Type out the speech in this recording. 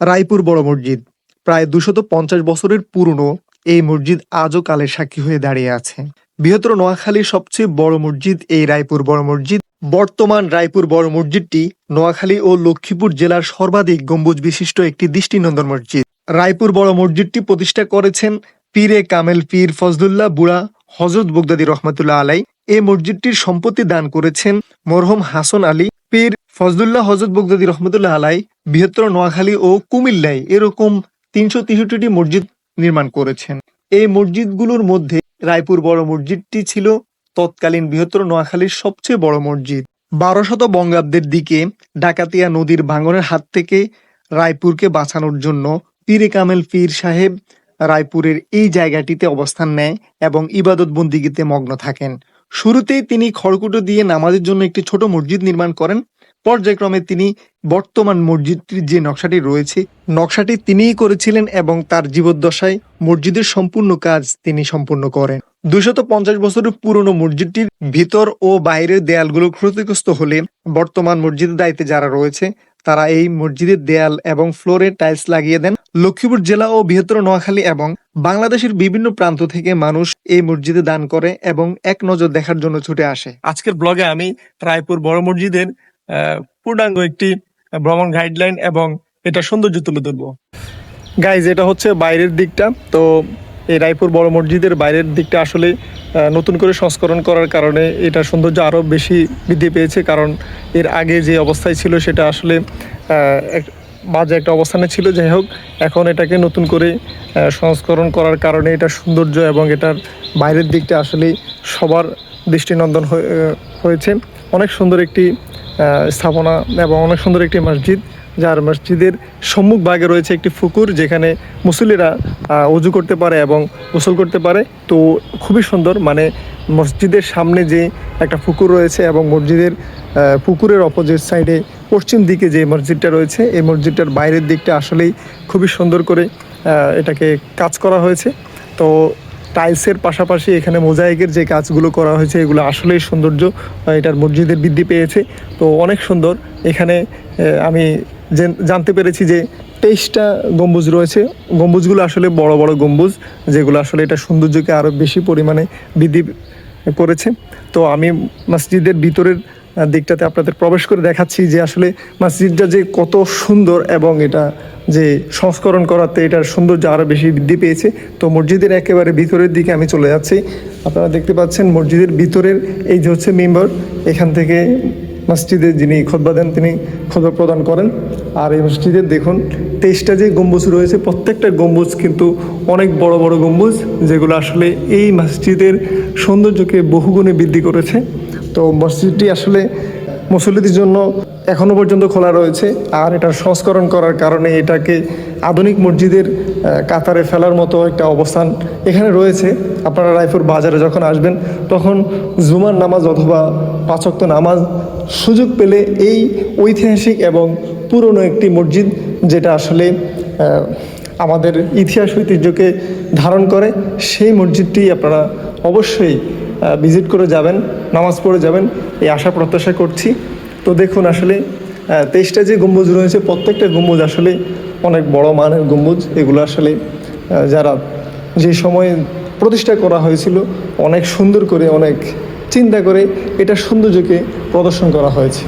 রায়পুর বড় মসজিদ। প্রায় দুশত পঞ্চাশ বছরের পুরনো এই মসজিদ আজও কালের সাক্ষী হয়ে দাঁড়িয়ে আছে। বৃহত্তর নোয়াখালীর সবচেয়ে বড় মসজিদ এই রায়পুর বড় মসজিদ। বর্তমান রায়পুর বড় মসজিদটি নোয়াখালী ও লক্ষ্মীপুর জেলার সর্বাধিক গম্বুজ বিশিষ্ট একটি দৃষ্টিনন্দন মসজিদ। রায়পুর বড় মসজিদটি প্রতিষ্ঠা করেছেন পীরে কামেল পীর ফজলুল্লাহ বুড়া হজরত বগদাদি রহমতুল্লাহ আলাই। এই মসজিদটির সম্পত্তি দান করেছেন মরহম হাসন আলী, পীর ফজলুল্লাহ হজরত বগদাদি রহমতুল্লাহ আলাই বৃহত্তর নোয়াখালী ও কুমিল্লায় এরকম তিনশো তেষট্টিটি মসজিদ নির্মাণ করেছেন। এই মসজিদগুলোর মধ্যে রায়পুর বড় মসজিদটি ছিল তৎকালীন বৃহত্তর নোয়াখালীর সবচেয়ে বড় মসজিদ। বারোশত বঙ্গাব্দের দিকে ডাকাতিয়া নদীর ভাঙনের হাত থেকে রায়পুরকে বাঁচানোর জন্য পীরে কামেল পীর সাহেব রায়পুরের এই জায়গাটিতে অবস্থান নেয় এবং ইবাদত বন্দিগিতে মগ্ন থাকেন। শুরুতেই তিনি খড়কুটো দিয়ে নামাজের জন্য একটি ছোট মসজিদ নির্মাণ করেন। পর্যায়ক্রমে তিনি বর্তমান মসজিদটির যে নকশাটি রয়েছে, নকশাটি তিনিই করেছিলেন এবং তার জীবদ্দশায় মসজিদের সম্পূর্ণ কাজ তিনি সম্পূর্ণ করেন। দুশত পঞ্চাশ বছরের পুরনো মসজিদটির ভিতর ও বাইরের দেয়ালগুলো ক্ষতিগ্রস্ত হলে বর্তমান মসজিদের দায়িত্বে যারা রয়েছে, তারা এই মসজিদের দেয়াল এবং ফ্লোরে টাইলস লাগিয়ে দেন। লক্ষ্মীপুর জেলা ও বৃহত্তর নোয়াখালী এবং বাংলাদেশের বিভিন্ন প্রান্ত থেকে মানুষ এই মসজিদে দান করে এবং এক নজর দেখার জন্য ছুটে আসে। আজকের ব্লগে আমি রায়পুর বড় মসজিদের পূর্ণাঙ্গ একটি ভ্রমণ গাইডলাইন এবং এটা সৌন্দর্য তুলে ধরবো। গাইজ এটা হচ্ছে বাইরের দিকটা। তো এই রায়পুর বড় মসজিদের বাইরের দিকটা আসলে নতুন করে সংস্করণ করার কারণে এটা সৌন্দর্য আরও বেশি বৃদ্ধি পেয়েছে। কারণ এর আগে যে অবস্থায় ছিল সেটা আসলে বাজে একটা অবস্থানে ছিল। যাই হোক, এখন এটাকে নতুন করে সংস্করণ করার কারণে এটা সৌন্দর্য এবং এটার বাইরের দিকটা আসলে সবার দৃষ্টিনন্দন হয়ে- হয়েছে। অনেক সুন্দর একটি স্থাপনা এবং অনেক সুন্দর একটি মসজিদ যার মসজিদের সম্মুখ ভাগে রয়েছে একটি পুকুর যেখানে মুসল্লিরা আহ, উজু করতে পারে এবং গোসল করতে পারে। তো খুবই সুন্দর মানে মসজিদের সামনে যে একটা পুকুর রয়েছে এবং মসজিদের পুকুরের অপোজিট সাইডে পশ্চিম দিকে যে মসজিদটা রয়েছে এই মসজিদটার বাইরের দিকটা আসলেই খুবই সুন্দর করে এটাকে কাজ করা হয়েছে। তো টাইলসের পাশাপাশি এখানে মোজাইকের যে কাজগুলো করা হয়েছে, এগুলো আসলেই সৌন্দর্য এটার মসজিদের বৃদ্ধি পেয়েছে। তো অনেক সুন্দর। এখানে আমি জেন- জানতে পেরেছি যে তেইশটা গম্বুজ রয়েছে। গম্বুজগুলো আসলে বড় বড় গম্বুজ, যেগুলো আসলে এটা সৌন্দর্যকে আরও বেশি পরিমাণে বৃদ্ধি করেছে। তো আমি মসজিদের ভিতরের দিকটাতে আপনাদের প্রবেশ করে দেখাচ্ছি যে আসলে মসজিদটা যে কত সুন্দর এবং এটা যে সংস্করণ করাতে এটার সৌন্দর্য আরও বেশি বৃদ্ধি পেয়েছে। তো মসজিদের একেবারে ভিতরের দিকে আমি চলে যাচ্ছি। আপনারা দেখতে পাচ্ছেন মসজিদের ভিতরের এই যে হচ্ছে মেম্বার, এখান থেকে মসজিদে যিনি খোদবা দেন, তিনি খোদবা প্রদান করেন। আর এই মসজিদের দেখুন, তেইশটা যে গম্বুজ রয়েছে, প্রত্যেকটা গম্বুজ কিন্তু অনেক বড় বড় গম্বুজ, যেগুলো আসলে এই মসজিদের সৌন্দর্যকে বহুগুণে বৃদ্ধি করেছে। তো মসজিদটি আসলে মুসল্লিদের জন্য এখনও পর্যন্ত খোলা রয়েছে। আর এটার সংস্করণ করার কারণে এটাকে আধুনিক মসজিদের কাতারে ফেলার মতো একটা অবস্থান এখানে রয়েছে। আপনারা রায়পুর বাজারে যখন আসবেন, তখন জুমার নামাজ অথবা পাঁচক্ত নামাজ সুযোগ পেলে এই ঐতিহাসিক এবং পুরনো একটি মসজিদ যেটা আসলে আমাদের ইতিহাস ঐতিহ্যকে ধারণ করে, সেই মসজিদটি আপনারা অবশ্যই ভিজিট করে যাবেন, নামাজ পড়ে যাবেন, এই আশা প্রত্যাশা করছি। তো দেখুন আসলে তেইশটা যে গম্বুজ রয়েছে, প্রত্যেকটা গম্বুজ আসলে অনেক বড় মানের গম্বুজ। এগুলো আসলে যারা যে সময় প্রতিষ্ঠা করা হয়েছিল, অনেক সুন্দর করে, অনেক চিন্তা করে, এটা সৌন্দর্যকে প্রদর্শন করা হয়েছে।